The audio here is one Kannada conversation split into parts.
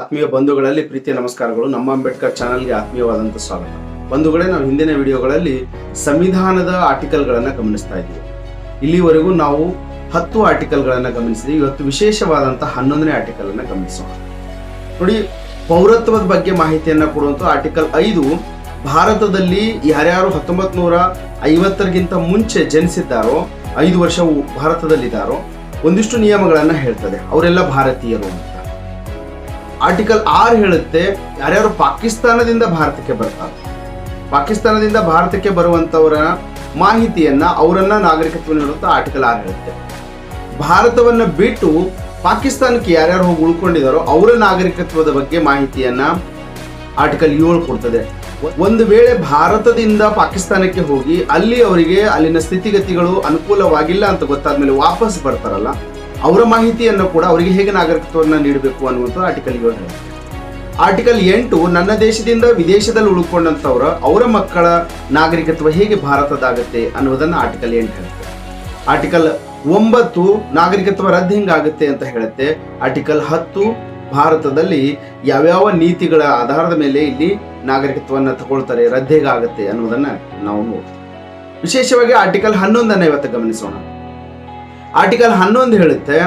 ಆತ್ಮೀಯ ಬಂಧುಗಳಲ್ಲಿ ಪ್ರೀತಿಯ ನಮಸ್ಕಾರಗಳು. ನಮ್ಮ ಅಂಬೇಡ್ಕರ್ ಚಾನಲ್ಗೆ ಆತ್ಮೀಯವಾದಂಥ ಸ್ವಾಗತ. ಬಂಧುಗಳೇ, ನಾವು ಹಿಂದಿನ ವಿಡಿಯೋಗಳಲ್ಲಿ ಸಂವಿಧಾನದ ಆರ್ಟಿಕಲ್ಗಳನ್ನು ಗಮನಿಸ್ತಾ ಇದ್ದೀವಿ. ಇಲ್ಲಿವರೆಗೂ ನಾವು ಹತ್ತು ಆರ್ಟಿಕಲ್ಗಳನ್ನು ಗಮನಿಸಿದ್ವಿ. ಇವತ್ತು ವಿಶೇಷವಾದಂಥ ಹನ್ನೊಂದನೇ ಆರ್ಟಿಕಲ್ ಅನ್ನು ಗಮನಿಸೋಣ. ನೋಡಿ, ಪೌರತ್ವದ ಬಗ್ಗೆ ಮಾಹಿತಿಯನ್ನು ಕೊಡುವಂಥ ಆರ್ಟಿಕಲ್ ಐದು, ಭಾರತದಲ್ಲಿ ಯಾರ್ಯಾರು ಹತ್ತೊಂಬತ್ ನೂರ ಐವತ್ತರಿಗಿಂತ ಮುಂಚೆ ಜನಿಸಿದ್ದಾರೋ, ಐದು ವರ್ಷ ಭಾರತದಲ್ಲಿದ್ದಾರೋ, ಒಂದಿಷ್ಟು ನಿಯಮಗಳನ್ನು ಹೇಳ್ತದೆ. ಅವರೆಲ್ಲ ಭಾರತೀಯರು ಆರ್ಟಿಕಲ್ ಆರ್ ಹೇಳುತ್ತೆ, ಯಾರ್ಯಾರು ಪಾಕಿಸ್ತಾನದಿಂದ ಭಾರತಕ್ಕೆ ಬರ್ತಾರೆ. ಪಾಕಿಸ್ತಾನದಿಂದ ಭಾರತಕ್ಕೆ ಬರುವಂತವರ ಮಾಹಿತಿಯನ್ನ ಅವರನ್ನ ನಾಗರಿಕತ್ವ ನೀಡುವಂತ ಆರ್ಟಿಕಲ್ ಆರ್ ಹೇಳುತ್ತೆ. ಭಾರತವನ್ನ ಬಿಟ್ಟು ಪಾಕಿಸ್ತಾನಕ್ಕೆ ಯಾರ್ಯಾರು ಹೋಗಿ ಉಳ್ಕೊಂಡಿದಾರೋ ಅವರ ನಾಗರಿಕತ್ವದ ಬಗ್ಗೆ ಮಾಹಿತಿಯನ್ನ ಆರ್ಟಿಕಲ್ ಏಳು ಕೊಡ್ತದೆ. ಒಂದು ವೇಳೆ ಭಾರತದಿಂದ ಪಾಕಿಸ್ತಾನಕ್ಕೆ ಹೋಗಿ ಅಲ್ಲಿ ಅವರಿಗೆ ಅಲ್ಲಿನ ಸ್ಥಿತಿಗತಿಗಳು ಅನುಕೂಲವಾಗಿಲ್ಲ ಅಂತ ಗೊತ್ತಾದ್ಮೇಲೆ ವಾಪಸ್ ಬರ್ತಾರಲ್ಲ ಅವರ ಮಾಹಿತಿಯನ್ನು ಕೂಡ ಅವರಿಗೆ ಹೇಗೆ ನಾಗರಿಕತ್ವವನ್ನು ನೀಡಬೇಕು ಅನ್ನುವಂಥ ಆರ್ಟಿಕಲ್ ಹೇಳುತ್ತೆ ಆರ್ಟಿಕಲ್ ಎಂಟು, ನನ್ನ ದೇಶದಿಂದ ವಿದೇಶದಲ್ಲಿ ಉಳ್ಕೊಂಡಂಥವ್ರ ಅವರ ಮಕ್ಕಳ ನಾಗರಿಕತ್ವ ಹೇಗೆ ಭಾರತದಾಗತ್ತೆ ಅನ್ನೋದನ್ನು ಆರ್ಟಿಕಲ್ ಎಂಟು ಹೇಳುತ್ತೆ. ಆರ್ಟಿಕಲ್ ಒಂಬತ್ತು, ನಾಗರಿಕತ್ವ ರದ್ದು ಹಿಂಗಾಗುತ್ತೆ ಅಂತ ಹೇಳುತ್ತೆ. ಆರ್ಟಿಕಲ್ ಹತ್ತು, ಭಾರತದಲ್ಲಿ ಯಾವ್ಯಾವ ನೀತಿಗಳ ಆಧಾರದ ಮೇಲೆ ಇಲ್ಲಿ ನಾಗರಿಕತ್ವವನ್ನು ತಗೊಳ್ತಾರೆ, ರದ್ದು ಹೇಗಾಗುತ್ತೆ ಅನ್ನೋದನ್ನ ನಾವು ನೋಡ್ತೀವಿ. ವಿಶೇಷವಾಗಿ ಆರ್ಟಿಕಲ್ ಹನ್ನೊಂದನ್ನು ಇವತ್ತು ಗಮನಿಸೋಣ. ಆರ್ಟಿಕಲ್ ಹನ್ನೊಂದು ಹೇಳುತ್ತೆ,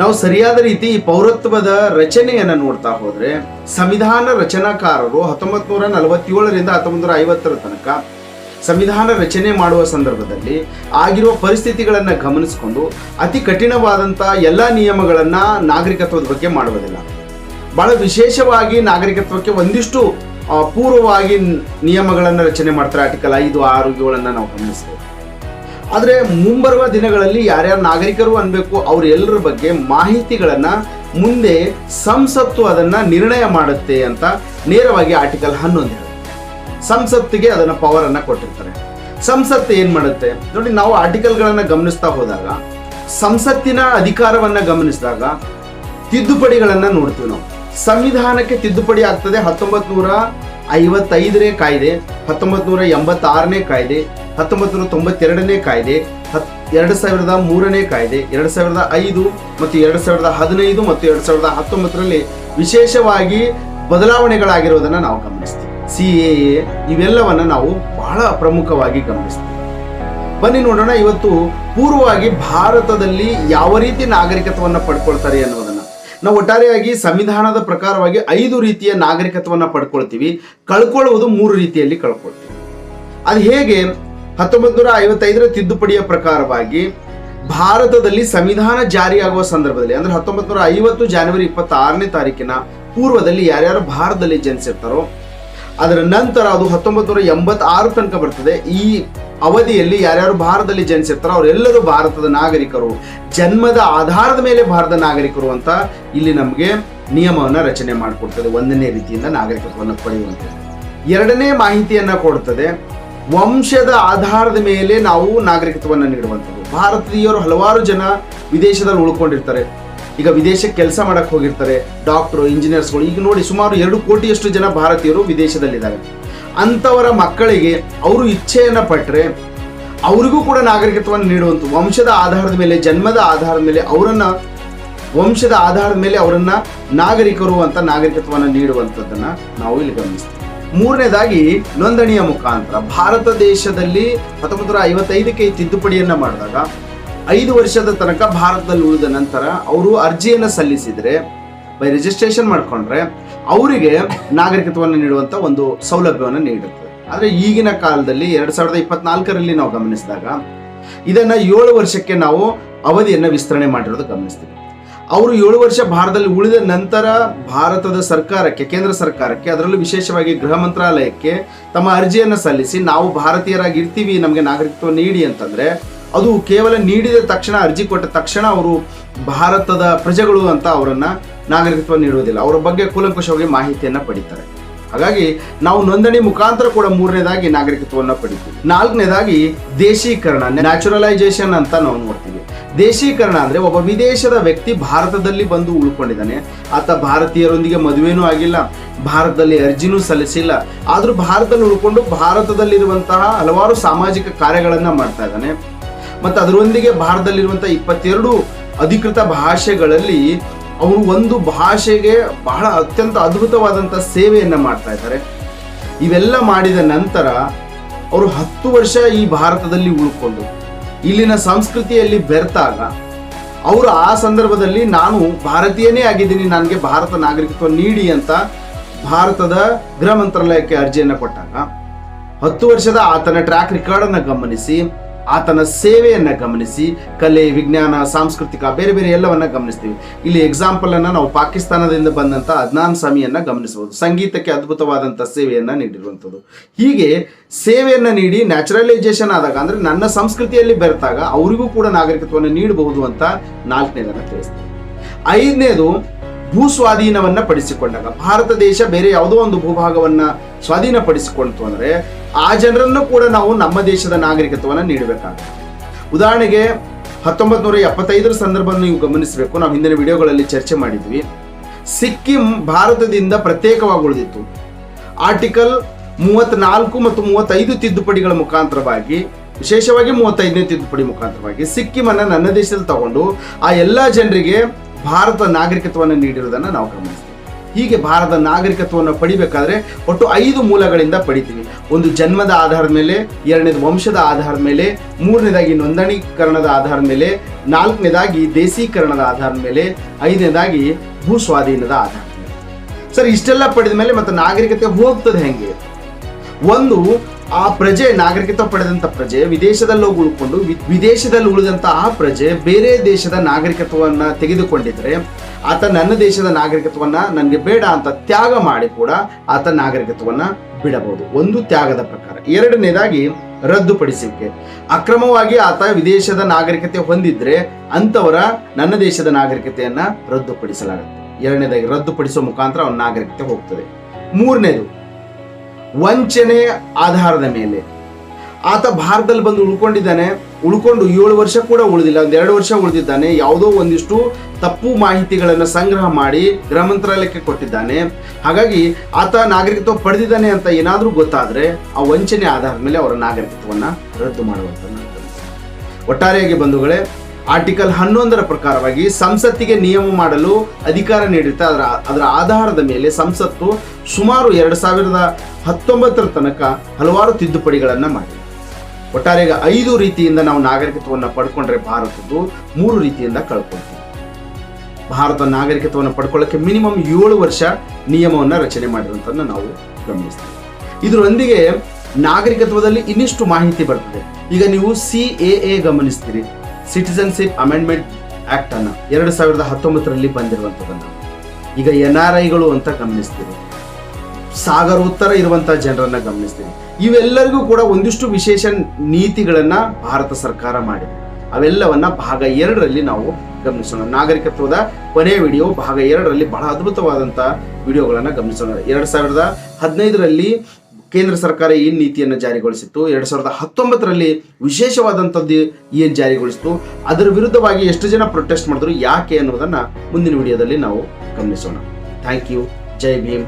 ನಾವು ಸರಿಯಾದ ರೀತಿ ಈ ಪೌರತ್ವದ ರಚನೆಯನ್ನು ನೋಡ್ತಾ ಹೋದರೆ, ಸಂವಿಧಾನ ರಚನಾಕಾರರು ಹತ್ತೊಂಬತ್ತು ನೂರ ನಲವತ್ತೇಳರಿಂದ ಹತ್ತೊಂಬತ್ತು ಐವತ್ತರ ತನಕ ಸಂವಿಧಾನ ರಚನೆ ಮಾಡುವ ಸಂದರ್ಭದಲ್ಲಿ ಆಗಿರುವ ಪರಿಸ್ಥಿತಿಗಳನ್ನು ಗಮನಿಸಿಕೊಂಡು ಅತಿ ಕಠಿಣವಾದಂಥ ಎಲ್ಲ ನಿಯಮಗಳನ್ನು ನಾಗರಿಕತ್ವದ ಬಗ್ಗೆ ಮಾಡುವುದಿಲ್ಲ. ಬಹಳ ವಿಶೇಷವಾಗಿ ನಾಗರಿಕತ್ವಕ್ಕೆ ಒಂದಿಷ್ಟು ಪೂರ್ವವಾಗಿ ನಿಯಮಗಳನ್ನು ರಚನೆ ಮಾಡ್ತಾರೆ ಆರ್ಟಿಕಲ್ ಐದು, ಆರು, ಏಳನ್ನು ನಾವು ಗಮನಿಸ್ತೇವೆ ಆದರೆ ಮುಂಬರುವ ದಿನಗಳಲ್ಲಿ ಯಾರ್ಯಾರು ನಾಗರಿಕರು ಅನ್ಬೇಕು ಅವರೆಲ್ಲರ ಬಗ್ಗೆ ಮಾಹಿತಿಗಳನ್ನು ಮುಂದೆ ಸಂಸತ್ತು ಅದನ್ನು ನಿರ್ಣಯ ಮಾಡುತ್ತೆ ಅಂತ ನೇರವಾಗಿ ಆರ್ಟಿಕಲ್ ಹನ್ನೊಂದು ಹೇಳುತ್ತೆ. ಸಂಸತ್ತಿಗೆ ಅದನ್ನು ಪವರನ್ನು ಕೊಟ್ಟಿರ್ತಾರೆ. ಸಂಸತ್ತು ಏನು ಮಾಡುತ್ತೆ? ನೋಡಿ, ನಾವು ಆರ್ಟಿಕಲ್ಗಳನ್ನು ಗಮನಿಸ್ತಾ ಹೋದಾಗ, ಸಂಸತ್ತಿನ ಅಧಿಕಾರವನ್ನು ಗಮನಿಸಿದಾಗ ತಿದ್ದುಪಡಿಗಳನ್ನು ನೋಡ್ತೀವಿ ನಾವು. ಸಂವಿಧಾನಕ್ಕೆ ತಿದ್ದುಪಡಿ ಆಗ್ತದೆ ಹತ್ತೊಂಬತ್ತು ನೂರ ಐವತ್ತೈದನೇ ಕಾಯ್ದೆ ಹತ್ತೊಂಬತ್ತು ನೂರ ಎಂಬತ್ತಾರನೇ ಕಾಯ್ದೆ. ಹತ್ತೊಂಬತ್ ನೂರ ತೊಂಬತ್ತೆರಡನೇ ಕಾಯ್ದೆ, ಹತ್, ಎರಡು ಸಾವಿರದ ಮೂರನೇ ಕಾಯ್ದೆ, ಎರಡು ಸಾವಿರದ ಐದು ಮತ್ತು ಎರಡು ಸಾವಿರದ ಹದಿನೈದು ಮತ್ತು ಎರಡು ಸಾವಿರದ ಹತ್ತೊಂಬತ್ತರಲ್ಲಿ ವಿಶೇಷವಾಗಿ ಬದಲಾವಣೆಗಳಾಗಿರುವುದನ್ನು ನಾವು ಗಮನಿಸ್ತೀವಿ. ಸಿ ಎ ಎ ಇವೆಲ್ಲವನ್ನು ನಾವು ಬಹಳ ಪ್ರಮುಖವಾಗಿ ಗಮನಿಸ್ತೀವಿ. ಬನ್ನಿ ನೋಡೋಣ ಇವತ್ತು ಪೂರ್ವವಾಗಿ ಭಾರತದಲ್ಲಿ ಯಾವ ರೀತಿ ನಾಗರಿಕತ್ವವನ್ನು ಪಡ್ಕೊಳ್ತಾರೆ ಅನ್ನೋದನ್ನು ನಾವು ಒಟ್ಟಾರೆಯಾಗಿ ಸಂವಿಧಾನದ ಪ್ರಕಾರವಾಗಿ ಐದು ರೀತಿಯ ನಾಗರಿಕತ್ವವನ್ನು ಪಡ್ಕೊಳ್ತೀವಿ. ಕಳ್ಕೊಳ್ಳುವುದು ಮೂರು ರೀತಿಯಲ್ಲಿ ಕಳ್ಕೊಳ್ತೀವಿ. ಅದು ಹೇಗೆ? ಹತ್ತೊಂಬತ್ತು ನೂರ ಐವತ್ತೈದರ ತಿದ್ದುಪಡಿಯ ಪ್ರಕಾರವಾಗಿ ಭಾರತದಲ್ಲಿ ಸಂವಿಧಾನ ಜಾರಿಯಾಗುವ ಸಂದರ್ಭದಲ್ಲಿ, ಅಂದ್ರೆ ಹತ್ತೊಂಬತ್ತು ನೂರ ಐವತ್ತು ಜನವರಿ ಇಪ್ಪತ್ತಾರನೇ ತಾರೀಕಿನ ಪೂರ್ವದಲ್ಲಿ ಯಾರ್ಯಾರು ಭಾರತದಲ್ಲಿ ಜನಿಸಿರ್ತಾರೋ, ಅದರ ನಂತರ ಅದು ಹತ್ತೊಂಬತ್ತು ನೂರ ಎಂಬತ್ತಾರು ತನಕ ಬರ್ತದೆ. ಈ ಅವಧಿಯಲ್ಲಿ ಯಾರ್ಯಾರು ಭಾರತದಲ್ಲಿ ಜನಿಸಿರ್ತಾರೋ, ಅವರೆಲ್ಲರೂ ಭಾರತದ ನಾಗರಿಕರು. ಜನ್ಮದ ಆಧಾರದ ಮೇಲೆ ಭಾರತದ ನಾಗರಿಕರು ಅಂತ ಇಲ್ಲಿ ನಮಗೆ ನಿಯಮವನ್ನು ರಚನೆ ಮಾಡಿಕೊಡ್ತದೆ, ಒಂದನೇ ರೀತಿಯಿಂದ ನಾಗರಿಕತ್ವವನ್ನು ಪಡೆಯುವಂತೆ. ಎರಡನೇ ಮಾಹಿತಿಯನ್ನು ಕೊಡ್ತದೆ ವಂಶದ ಆಧಾರದ ಮೇಲೆ ನಾವು ನಾಗರಿಕತ್ವವನ್ನು ನೀಡುವಂಥದ್ದು. ಭಾರತೀಯರು ಹಲವಾರು ಜನ ವಿದೇಶದಲ್ಲಿ ಉಳ್ಕೊಂಡಿರ್ತಾರೆ. ಈಗ ವಿದೇಶಕ್ಕೆ ಕೆಲಸ ಮಾಡಕ್ಕೆ ಹೋಗಿರ್ತಾರೆ. ಡಾಕ್ಟ್ರು, ಇಂಜಿನಿಯರ್ಸ್ಗಳು, ಈಗ ನೋಡಿ ಸುಮಾರು ಎರಡು ಕೋಟಿಯಷ್ಟು ಜನ ಭಾರತೀಯರು ವಿದೇಶದಲ್ಲಿದ್ದಾರೆ. ಅಂಥವರ ಮಕ್ಕಳಿಗೆ ಅವರು ಇಚ್ಛೆಯನ್ನು ಪಟ್ಟರೆ ಅವರಿಗೂ ಕೂಡ ನಾಗರಿಕತ್ವವನ್ನು ನೀಡುವಂಥ ವಂಶದ ಆಧಾರದ ಮೇಲೆ, ಜನ್ಮದ ಆಧಾರದ ಮೇಲೆ ಅವರನ್ನು, ವಂಶದ ಆಧಾರದ ಮೇಲೆ ಅವರನ್ನು ನಾಗರಿಕರು ಅಂತ ನಾಗರಿಕತ್ವವನ್ನು ನೀಡುವಂಥದ್ದನ್ನು ನಾವು ಇಲ್ಲಿ ಗಮನಿಸ್ತೀವಿ. ಮೂರನೇದಾಗಿ ನೋಂದಣಿಯ ಮುಖಾಂತರ ಭಾರತ ದೇಶದಲ್ಲಿ ಹತ್ತೊಂಬತ್ತು ನೂರ ಐವತ್ತೈದಕ್ಕೆ ಈ ತಿದ್ದುಪಡಿಯನ್ನ ಮಾಡಿದಾಗ ಐದು ವರ್ಷದ ತನಕ ಭಾರತದಲ್ಲಿ ಉಳಿದ ನಂತರ ಅವರು ಅರ್ಜಿಯನ್ನು ಸಲ್ಲಿಸಿದರೆ, ಬೈ ರಿಜಿಸ್ಟ್ರೇಷನ್ ಮಾಡಿಕೊಂಡ್ರೆ ಅವರಿಗೆ ನಾಗರಿಕತ್ವವನ್ನು ನೀಡುವಂತ ಒಂದು ಸೌಲಭ್ಯವನ್ನು ನೀಡುತ್ತದೆ ಆದರೆ ಈಗಿನ ಕಾಲದಲ್ಲಿ ಎರಡ್ ಸಾವಿರದ ಇಪ್ಪತ್ನಾಲ್ಕರಲ್ಲಿ ನಾವು ಗಮನಿಸಿದಾಗ ಇದನ್ನ ಏಳು ವರ್ಷಕ್ಕೆ ನಾವು ಅವಧಿಯನ್ನು ವಿಸ್ತರಣೆ ಮಾಡಿರೋದು ಗಮನಿಸ್ತೀವಿ. ಅವರು ಏಳು ವರ್ಷ ಭಾರತದಲ್ಲಿ ಉಳಿದ ನಂತರ ಭಾರತದ ಸರ್ಕಾರಕ್ಕೆ, ಕೇಂದ್ರ ಸರ್ಕಾರಕ್ಕೆ, ಅದರಲ್ಲೂ ವಿಶೇಷವಾಗಿ ಗೃಹ ಮಂತ್ರಾಲಯಕ್ಕೆ ತಮ್ಮ ಅರ್ಜಿಯನ್ನು ಸಲ್ಲಿಸಿ ನಾವು ಭಾರತೀಯರಾಗಿ ಇರ್ತೀವಿ, ನಮಗೆ ನಾಗರಿಕತ್ವ ನೀಡಿ ಅಂತಂದ್ರೆ ಅದು ಕೇವಲ ನೀಡಿದ ತಕ್ಷಣ ಅರ್ಜಿ ಕೊಟ್ಟ ತಕ್ಷಣ ಅವರು ಭಾರತದ ಪ್ರಜೆಗಳು ಅಂತ ಅವರನ್ನು ನಾಗರಿಕತ್ವ ನೀಡುವುದಿಲ್ಲ. ಅವರ ಬಗ್ಗೆ ಕೂಲಂಕುಷವಾಗಿ ಮಾಹಿತಿಯನ್ನು ಪಡಿತಾರೆ. ಹಾಗಾಗಿ ನಾವು ನೋಂದಣಿ ಮುಖಾಂತರ ಕೂಡ ಮೂರನೇದಾಗಿ ನಾಗರಿಕತ್ವವನ್ನು ಪಡಿತೀವಿ. ನಾಲ್ಕನೇದಾಗಿ ದೇಶೀಕರಣ, ನ್ಯಾಚುರಲೈಸೇಷನ್ ಅಂತ ನಾವು ನೋಡ್ತೀವಿ. ದೇಶೀಕರಣ ಅಂದ್ರೆ ಒಬ್ಬ ವಿದೇಶದ ವ್ಯಕ್ತಿ ಭಾರತದಲ್ಲಿ ಬಂದು ಉಳ್ಕೊಂಡಿದ್ದಾನೆ. ಆತ ಭಾರತೀಯರೊಂದಿಗೆ ಮದುವೆನೂ ಆಗಿಲ್ಲ, ಭಾರತದಲ್ಲಿ ಅರ್ಜಿನೂ ಸಲ್ಲಿಸಿಲ್ಲ. ಆದರೂ ಭಾರತದಲ್ಲಿ ಉಳ್ಕೊಂಡು ಭಾರತದಲ್ಲಿರುವಂತಹ ಹಲವಾರು ಸಾಮಾಜಿಕ ಕಾರ್ಯಗಳನ್ನು ಮಾಡ್ತಾ ಇದ್ದಾನೆ. ಮತ್ತು ಅದರೊಂದಿಗೆ ಭಾರತದಲ್ಲಿರುವಂಥ ಇಪ್ಪತ್ತೆರಡು ಅಧಿಕೃತ ಭಾಷೆಗಳಲ್ಲಿ ಅವರು ಒಂದು ಭಾಷೆಗೆ ಬಹಳ ಅತ್ಯಂತ ಅದ್ಭುತವಾದಂಥ ಸೇವೆಯನ್ನು ಮಾಡ್ತಾ ಇದ್ದಾರೆ. ಇವೆಲ್ಲ ಮಾಡಿದ ನಂತರ ಅವರು ಹತ್ತು ವರ್ಷ ಈ ಭಾರತದಲ್ಲಿ ಉಳ್ಕೊಂಡು ಇಲ್ಲಿನ ಸಂಸ್ಕೃತಿಯಲ್ಲಿ ಬೆರೆತಾಗ, ಅವರು ಆ ಸಂದರ್ಭದಲ್ಲಿ ನಾನು ಭಾರತೀಯನೇ ಆಗಿದ್ದೀನಿ, ನನಗೆ ಭಾರತ ನಾಗರಿಕತ್ವ ನೀಡಿ ಅಂತ ಭಾರತದ ಗೃಹ ಮಂತ್ರಾಲಯಕ್ಕೆ ಅರ್ಜಿಯನ್ನು ಕೊಟ್ಟಾಗ, ಹತ್ತು ವರ್ಷದ ಆತನ ಟ್ರ್ಯಾಕ್ ರೆಕಾರ್ಡನ್ನು ಗಮನಿಸಿ ಆತನ ಸೇವೆಯನ್ನು ಗಮನಿಸಿ, ಕಲೆ, ವಿಜ್ಞಾನ, ಸಾಂಸ್ಕೃತಿಕ, ಬೇರೆ ಬೇರೆ ಎಲ್ಲವನ್ನ ಗಮನಿಸ್ತೀವಿ. ಇಲ್ಲಿ ಎಕ್ಸಾಂಪಲ್ ಅನ್ನ ನಾವು ಪಾಕಿಸ್ತಾನದಿಂದ ಬಂದಂತ ಅದ್ನಾನ್ ಸ್ವಾಮಿಯನ್ನು ಗಮನಿಸಬಹುದು. ಸಂಗೀತಕ್ಕೆ ಅದ್ಭುತವಾದಂಥ ಸೇವೆಯನ್ನು ನೀಡಿರುವಂಥದ್ದು. ಹೀಗೆ ಸೇವೆಯನ್ನು ನೀಡಿ ನ್ಯಾಚುರಲೈಸೇಷನ್ ಆದಾಗ, ಅಂದ್ರೆ ನನ್ನ ಸಂಸ್ಕೃತಿಯಲ್ಲಿ ಬೆರೆತಾಗ ಅವರಿಗೂ ಕೂಡ ನಾಗರಿಕತ್ವವನ್ನು ನೀಡಬಹುದು ಅಂತ ನಾಲ್ಕನೇದನ್ನು ತಿಳಿಸ್ತೀವಿ ಐದನೇದು ಭೂ ಸ್ವಾಧೀನವನ್ನ ಪಡಿಸಿಕೊಂಡಾಗ. ಭಾರತ ದೇಶ ಬೇರೆ ಯಾವುದೋ ಒಂದು ಭೂಭಾಗವನ್ನ ಸ್ವಾಧೀನಪಡಿಸಿಕೊಳ್ತು ಅಂದ್ರೆ ಆ ಜನರನ್ನು ಕೂಡ ನಾವು ನಮ್ಮ ದೇಶದ ನಾಗರಿಕತ್ವವನ್ನು ನೀಡಬೇಕಾಗುತ್ತೆ. ಉದಾಹರಣೆಗೆ ಹತ್ತೊಂಬತ್ ನೂರ ಎಪ್ಪತ್ತೈದರ ಸಂದರ್ಭವನ್ನು ನೀವು ಗಮನಿಸಬೇಕು. ನಾವು ಹಿಂದಿನ ವಿಡಿಯೋಗಳಲ್ಲಿ ಚರ್ಚೆ ಮಾಡಿದ್ವಿ. ಸಿಕ್ಕಿಂ ಭಾರತದಿಂದ ಪ್ರತ್ಯೇಕವಾಗಿ ಉಳಿದಿತ್ತು ಆರ್ಟಿಕಲ್ ಮೂವತ್ನಾಲ್ಕು ಮತ್ತು ಮೂವತ್ತೈದು ತಿದ್ದುಪಡಿಗಳ ಮುಖಾಂತರವಾಗಿ, ವಿಶೇಷವಾಗಿ ಮೂವತ್ತೈದನೇ ತಿದ್ದುಪಡಿ ಮುಖಾಂತರವಾಗಿ ಸಿಕ್ಕಿಂ ಅನ್ನ ನನ್ನ ದೇಶದಲ್ಲಿ ತಗೊಂಡು ಆ ಎಲ್ಲ ಜನರಿಗೆ ಭಾರತ ನಾಗರಿಕತ್ವವನ್ನು ನೀಡಿರುವುದನ್ನು ನಾವು ಗಮನಿಸ್ತೀವಿ. ಹೀಗೆ ಭಾರತದ ನಾಗರಿಕತ್ವವನ್ನು ಪಡಿಬೇಕಾದ್ರೆ ಒಟ್ಟು ಐದು ಮೂಲಗಳಿಂದ ಪಡಿತೀವಿ. ಒಂದು ಜನ್ಮದ ಆಧಾರದ ಮೇಲೆ, ಎರಡನೇದು ವಂಶದ ಆಧಾರದ ಮೇಲೆ, ಮೂರನೇದಾಗಿ ನೋಂದಣೀಕರಣದ ಆಧಾರದ ಮೇಲೆ, ನಾಲ್ಕನೇದಾಗಿ ದೇಸೀಕರಣದ ಆಧಾರದ ಮೇಲೆ, ಐದನೇದಾಗಿ ಭೂ ಸ್ವಾಧೀನದ ಆಧಾರದ ಸರ್, ಇಷ್ಟೆಲ್ಲ ಪಡೆದ ಮೇಲೆ ಮತ್ತೆ ನಾಗರಿಕತೆ ಹೋಗ್ತದೆ ಹೆಂಗೆ? ಒಂದು ಆ ಪ್ರಜೆ, ನಾಗರಿಕತ್ವ ಪಡೆದಂತ ಪ್ರಜೆ, ವಿದೇಶದಲ್ಲಿ ಉಳ್ಕೊಂಡು ವಿದೇಶದಲ್ಲಿ ಉಳಿದಂತ ಆ ಪ್ರಜೆ ಬೇರೆ ದೇಶದ ನಾಗರಿಕತ್ವವನ್ನ ತೆಗೆದುಕೊಂಡಿದ್ರೆ, ಆತ ನನ್ನ ದೇಶದ ನಾಗರಿಕತ್ವವನ್ನ ನನಗೆ ಬೇಡ ಅಂತ ತ್ಯಾಗ ಮಾಡಿ ಕೂಡ ಆತ ನಾಗರಿಕತ್ವವನ್ನ ಬಿಡಬಹುದು. ಒಂದು ತ್ಯಾಗದ ಪ್ರಕಾರ. ಎರಡನೇದಾಗಿ ರದ್ದುಪಡಿಸುವಿಕೆ. ಅಕ್ರಮವಾಗಿ ಆತ ವಿದೇಶದ ನಾಗರಿಕತೆ ಹೊಂದಿದ್ರೆ ಅಂಥವರ ನನ್ನ ದೇಶದ ನಾಗರಿಕತೆಯನ್ನ ರದ್ದುಪಡಿಸಲಾಗುತ್ತೆ. ಎರಡನೇದಾಗಿ ರದ್ದುಪಡಿಸುವ ಮುಖಾಂತರ ಅವನ ನಾಗರಿಕತೆ ಹೋಗ್ತದೆ. ಮೂರನೇದು ವಂಚನೆ ಆಧಾರದ ಮೇಲೆ. ಆತ ಭಾರತದಲ್ಲಿ ಬಂದು ಉಳ್ಕೊಂಡಿದ್ದಾನೆ. ಉಳ್ಕೊಂಡು ಏಳು ವರ್ಷ ಕೂಡ ಉಳಿದಿಲ್ಲ. ಒಂದ್ ಎರಡು ವರ್ಷ ಉಳಿದಿದ್ದಾನೆ. ಯಾವುದೋ ಒಂದಿಷ್ಟು ತಪ್ಪು ಮಾಹಿತಿಗಳನ್ನು ಸಂಗ್ರಹ ಮಾಡಿ ಗೃಹ ಮಂತ್ರಾಲಯಕ್ಕೆ ಕೊಟ್ಟಿದ್ದಾನೆ. ಹಾಗಾಗಿ ಆತ ನಾಗರಿಕತ್ವ ಪಡೆದಿದ್ದಾನೆ ಅಂತ ಏನಾದರೂ ಗೊತ್ತಾದರೆ ಆ ವಂಚನೆ ಆಧಾರದ ಮೇಲೆ ಅವರ ನಾಗರಿಕತ್ವವನ್ನ ರದ್ದು ಮಾಡುವಂತ ಒಟ್ಟಾರೆಯಾಗಿ ಬಂಧುಗಳೇ ಆರ್ಟಿಕಲ್ ಹನ್ನೊಂದರ ಪ್ರಕಾರವಾಗಿ ಸಂಸತ್ತಿಗೆ ನಿಯಮ ಮಾಡಲು ಅಧಿಕಾರ ನೀಡುತ್ತೆ ಅದರ ಅದರ ಆಧಾರದ ಮೇಲೆ ಸಂಸತ್ತು ಸುಮಾರು ಎರಡು ಸಾವಿರದ ಹತ್ತೊಂಬತ್ತರ ತನಕ ಹಲವಾರು ತಿದ್ದುಪಡಿಗಳನ್ನು ಮಾಡಿದೆ. ಒಟ್ಟಾರೆಯಾಗಿ ಐದು ರೀತಿಯಿಂದ ನಾವು ನಾಗರಿಕತ್ವವನ್ನು ಪಡ್ಕೊಂಡ್ರೆ ಭಾರತದ್ದು ಮೂರು ರೀತಿಯಿಂದ ಕಳ್ಕೊಳ್ತೀವಿ. ಭಾರತ ನಾಗರಿಕತ್ವವನ್ನು ಪಡ್ಕೊಳ್ಳೋಕ್ಕೆ ಮಿನಿಮಮ್ ಏಳು ವರ್ಷ ನಿಯಮವನ್ನು ರಚನೆ ಮಾಡಿರುವಂಥದ್ದನ್ನು ನಾವು ಗಮನಿಸ್ತೀವಿ. ಇದರೊಂದಿಗೆ ನಾಗರಿಕತ್ವದಲ್ಲಿ ಇನ್ನಿಷ್ಟು ಮಾಹಿತಿ ಬರ್ತದೆ. ಈಗ ನೀವು ಸಿ ಎ ಎ ಗಮನಿಸ್ತೀರಿ. ಸಿಟಿಸನ್ಶಿಪ್ ಅಮೆಂಡ್ಮೆಂಟ್ ಆಕ್ಟ್ ಅನ್ನ ಎರಡು ಸಾವಿರದ ಹತ್ತೊಂಬತ್ತರಲ್ಲಿ ಬಂದಿರುವಂಥದ್ದನ್ನ ಈಗ ಎನ್ ಆರ್ ಐಗಳು ಅಂತ ಸಾಗರ ಉತ್ತರ ಇರುವಂತಹ ಜನರನ್ನ ಗಮನಿಸ್ತೀವಿ ಇವೆಲ್ಲರಿಗೂ ಕೂಡ ಒಂದಿಷ್ಟು ವಿಶೇಷ ನೀತಿಗಳನ್ನ ಭಾರತ ಸರ್ಕಾರ ಮಾಡಿದೆ. ಅವೆಲ್ಲವನ್ನ ಭಾಗ ಎರಡರಲ್ಲಿ ನಾವು ಗಮನಿಸೋಣ. ನಾಗರಿಕತ್ವದ ಕೊನೆಯ ವಿಡಿಯೋ ಭಾಗ ಎರಡರಲ್ಲಿ ಬಹಳ ಅದ್ಭುತವಾದಂತ ವಿಡಿಯೋಗಳನ್ನ ಗಮನಿಸೋಣ. ಎರಡ್ ಸಾವಿರದ ಹದಿನೈದರಲ್ಲಿ ಕೇಂದ್ರ ಸರ್ಕಾರ ಈ ನೀತಿಯನ್ನು ಜಾರಿಗೊಳಿಸಿತ್ತು. ಎರಡು ಸಾವಿರದ ಹತ್ತೊಂಬತ್ತರಲ್ಲಿ ವಿಶೇಷವಾದಂಥದ್ದು ಏನು ಜಾರಿಗೊಳಿಸಿತು ಅದರ ವಿರುದ್ಧವಾಗಿ ಎಷ್ಟು ಜನ ಪ್ರೊಟೆಸ್ಟ್ ಮಾಡಿದ್ರು, ಯಾಕೆ ಅನ್ನೋದನ್ನ ಮುಂದಿನ ವಿಡಿಯೋದಲ್ಲಿ ನಾವು ಗಮನಿಸೋಣ. Thank you Jai Bhim.